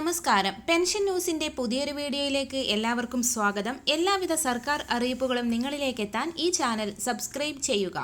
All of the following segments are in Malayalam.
നമസ്കാരം. പെൻഷൻ ന്യൂസിന്റെ പുതിയൊരു വീഡിയോയിലേക്ക് എല്ലാവർക്കും സ്വാഗതം. എല്ലാവിധ സർക്കാർ അറിയിപ്പുകളും നിങ്ങളിലേക്ക് എത്താൻ ഈ ചാനൽ സബ്സ്ക്രൈബ് ചെയ്യുക.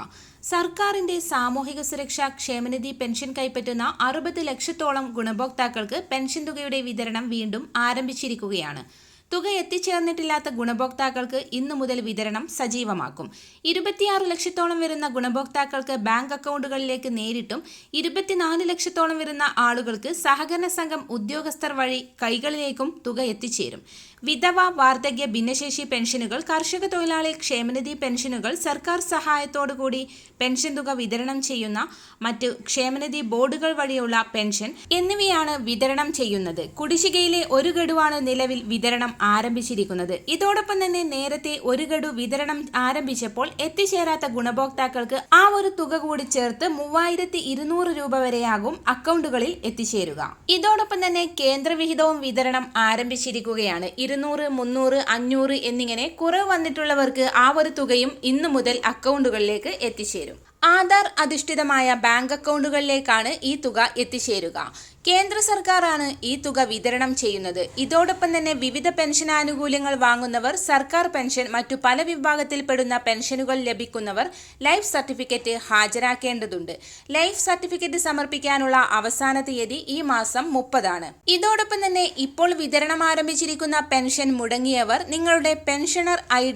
സർക്കാരിന്റെ സാമൂഹിക സുരക്ഷാ ക്ഷേമനിധി പെൻഷൻ കൈപ്പറ്റുന്ന അറുപത് ലക്ഷത്തോളം ഗുണഭോക്താക്കൾക്ക് പെൻഷൻ തുകയുടെ വിതരണം വീണ്ടും ആരംഭിച്ചിരിക്കുകയാണ്. തുക എത്തിച്ചേർന്നിട്ടില്ലാത്ത ഗുണഭോക്താക്കൾക്ക് ഇന്നു മുതൽ വിതരണം സജീവമാക്കും. ഇരുപത്തിയാറ് ലക്ഷത്തോളം വരുന്ന ഗുണഭോക്താക്കൾക്ക് ബാങ്ക് അക്കൗണ്ടുകളിലേക്ക് നേരിട്ടും ഇരുപത്തിനാല് ലക്ഷത്തോളം വരുന്ന ആളുകൾക്ക് സഹകരണ സംഘം ഉദ്യോഗസ്ഥർ വഴി കൈകളിലേക്കും തുക എത്തിച്ചേരും. വിധവ വാർദ്ധക്യ ഭിന്നശേഷി പെൻഷനുകൾ കർഷക തൊഴിലാളി ക്ഷേമനിധി പെൻഷനുകൾ സർക്കാർ സഹായത്തോടുകൂടി പെൻഷൻ തുക വിതരണം ചെയ്യുന്ന മറ്റ് ക്ഷേമനിധി ബോർഡുകൾ വഴിയുള്ള പെൻഷൻ എന്നിവയാണ് വിതരണം ചെയ്യുന്നത്. കുടിശ്ശികയിലെ ഒരു ഗഡുവാണ് നിലവിൽ വിതരണം ആരംഭിച്ചിരിക്കുന്നത്. ഇതോടൊപ്പം തന്നെ നേരത്തെ ഒരു ഗഡു വിതരണം ആരംഭിച്ചപ്പോൾ എത്തിച്ചേരാത്ത ഗുണഭോക്താക്കൾക്ക് ആ ഒരു തുക കൂടി ചേർത്ത് മൂവായിരത്തി ഇരുന്നൂറ് രൂപ വരെയാകും അക്കൗണ്ടുകളിൽ എത്തിച്ചേരുക. ഇതോടൊപ്പം തന്നെ കേന്ദ്രവിഹിതവും വിതരണം ആരംഭിച്ചിരിക്കുകയാണ്. ഇരുന്നൂറ് മുന്നൂറ് അഞ്ഞൂറ് എന്നിങ്ങനെ കുറവ് വന്നിട്ടുള്ളവർക്ക് ആ ഒരു തുകയും ഇന്നു മുതൽ അക്കൗണ്ടുകളിലേക്ക് എത്തിച്ചേരും. ആധാർ അധിഷ്ഠിതമായ ബാങ്ക് അക്കൗണ്ടുകളിലേക്കാണ് ഈ തുക എത്തിച്ചേരുക. കേന്ദ്ര സർക്കാരാണ് ഈ തുക വിതരണം ചെയ്യുന്നത്. ഇതോടൊപ്പം തന്നെ വിവിധ പെൻഷൻ ആനുകൂല്യങ്ങൾ വാങ്ങുന്നവർ സർക്കാർ പെൻഷൻ മറ്റു പല വിഭാഗത്തിൽപ്പെടുന്ന പെൻഷനുകൾ ലഭിക്കുന്നവർ ലൈഫ് സർട്ടിഫിക്കറ്റ് ഹാജരാക്കേണ്ടതുണ്ട്. ലൈഫ് സർട്ടിഫിക്കറ്റ് സമർപ്പിക്കാനുള്ള അവസാന തീയതി ഈ മാസം മുപ്പതാണ്. ഇതോടൊപ്പം തന്നെ ഇപ്പോൾ വിതരണം ആരംഭിച്ചിരിക്കുന്ന പെൻഷൻ മുടങ്ങിയവർ നിങ്ങളുടെ പെൻഷനർ ഐ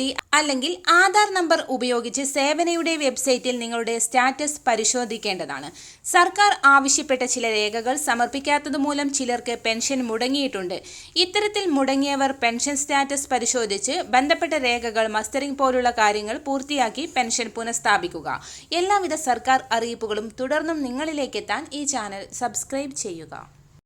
അല്ലെങ്കിൽ ആധാർ നമ്പർ ഉപയോഗിച്ച് സേവനയുടെ വെബ്സൈറ്റിൽ നിങ്ങളുടെ സ്റ്റാറ്റസ് പരിശോധിക്കേണ്ടതാണ്. സർക്കാർ ആവശ്യപ്പെട്ട ചില രേഖകൾ സമർപ്പിക്കാത്തത് മൂലം ചിലർക്ക് പെൻഷൻ മുടങ്ങിയിട്ടുണ്ട്. ഇത്തരത്തിൽ മുടങ്ങിയവർ പെൻഷൻ സ്റ്റാറ്റസ് പരിശോധിച്ച് ബന്ധപ്പെട്ട രേഖകൾ മസ്റ്ററിംഗ് പോലുള്ള കാര്യങ്ങൾ പൂർത്തിയാക്കി പെൻഷൻ പുനഃസ്ഥാപിക്കുക. എല്ലാവിധ സർക്കാർ അറിയിപ്പുകളും തുടർന്നും നിങ്ങളിലേക്കെത്താൻ ഈ ചാനൽ സബ്സ്ക്രൈബ് ചെയ്യുക.